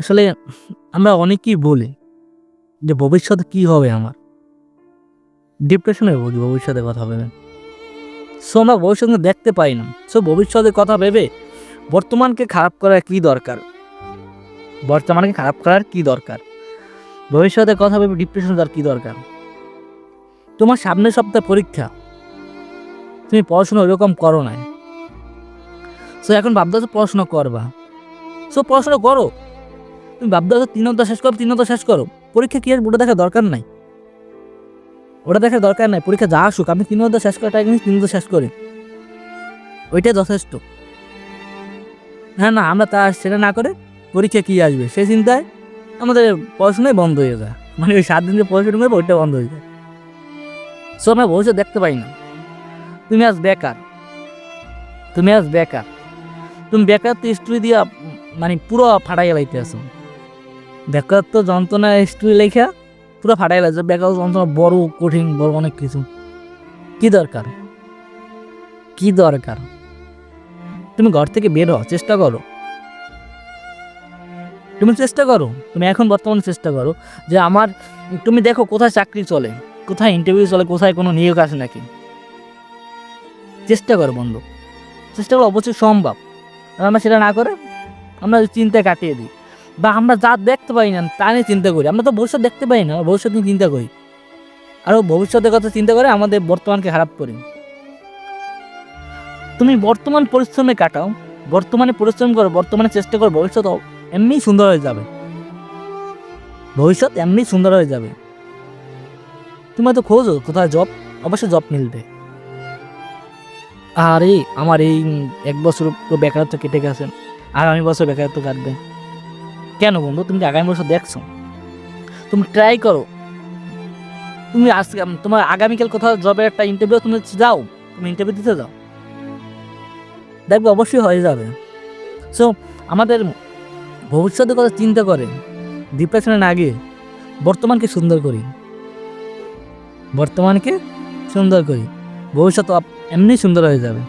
আসলে আমরা অনেকেই বলি যে ভবিষ্যতে কি হবে আমার? ডিপ্রেশনে ভুগি ভবিষ্যতে কথা ভেবে। সো আমরা ভবিষ্যতে দেখতে পাই না। সো ভবিষ্যতের কথা ভেবে বর্তমানকে খারাপ করার কি দরকার? বর্তমানকে খারাপ করার কি দরকার? ভবিষ্যতের কথা ভেবে ডিপ্রেশন তার কি দরকার? তোমার সামনের সপ্তাহে পরীক্ষা। তুমি পড়াশোনা ওইরকম করো না সো এখন ভাবতেছো পড়াশোনা করবা। সো পড়াশোনা করো। তুমি ভাবতেছো তিন অধ্যায় শেষ করো, তিন অধ্যায় শেষ করো। পরীক্ষা কি আসবে ওটা দেখার দরকার নাই। ওটা দেখার দরকার নাই। পরীক্ষা যা আসুক, আমি তিন অধ্যায় শেষ করার টাইম তিন অধ্যায় শেষ করি। ওইটাই যথেষ্ট। হ্যাঁ না, আমরা তা সেটা না করে পরীক্ষা কি আসবে? সেই চিন্তায় আমাদের পড়াশোনাই বন্ধ হয়ে যায়। মানে ওই সাত দিন যে পড়াশোনা করব, ওইটা বন্ধ হয়ে যায়। সো, আমরা ভবিষ্যৎ দেখতে পাই না। তুমি আজ বেকার। তুমি আজ বেকার। তুমি বেকার তো স্টোরি দিয়া মানে পুরো ফাটাইয়া লাইতে আছো। বেকার তো যন্ত্রণা স্টোরি লেখা, পুরো ফাটাই লাগছে বেকার যন্ত্রণা বড় কঠিন, বড় অনেক কিছু। কি দরকার? কি দরকার? তুমি ঘর থেকে বের হও, চেষ্টা করো। তুমি চেষ্টা করো, তুমি এখন বর্তমানে চেষ্টা করো যে আমার, তুমি দেখো কোথায় চাকরি চলে, কোথায় ইন্টারভিউ চলে, কোথায় কোনো নিয়োগ আসে নাকি। চেষ্টা করো বন্ধু। চেষ্টা করো অবশ্যই সম্ভব। আমরা সেটা না করে, আমরা চিন্তায় কাটিয়ে দিই। বা আমরা যা দেখতে পাই না, তা নিয়ে চিন্তা করি। আমরা তো ভবিষ্যৎ দেখতে পাই না, ভবিষ্যৎ নিয়ে চিন্তা করি। আরও ভবিষ্যতের কথা চিন্তা করে আমাদের বর্তমানকে খারাপ করি। তুমি বর্তমান পরিশ্রমে কাটাও, বর্তমানে পরিশ্রম করো, বর্তমানে চেষ্টা করো, ভবিষ্যৎ এমনি সুন্দর হয়ে যাবে। ভবিষ্যৎ এমনি সুন্দর হয়ে যাবে। তুমি হয়তো খোঁজো, কোথায় জব? অবশ্যই জব মিলবে। আর এই আমার এই এক বছর বেকারত্ব কেটে গেছে। আগামী বছর বেকারত্ব কাটবে। কেন বন্ধু? তুমি আগামী বছর দেখছ? তুমি ট্রাই করো। তুমি আজকে, তোমার আগামীকাল কোথাও জবের একটা ইন্টারভিউ তুমি যাও, তুমি ইন্টারভিউ দিতে যাও। দেখবে অবশ্যই হয়ে যাবে। সো আমাদের ভবিষ্যতের কথা চিন্তা করে ডিপ্রেশনে না গিয়ে বর্তমানকে সুন্দর করি। বর্তমানকে সুন্দর করি। ভবিষ্যৎ এমনি সুন্দর হয়ে যাবে।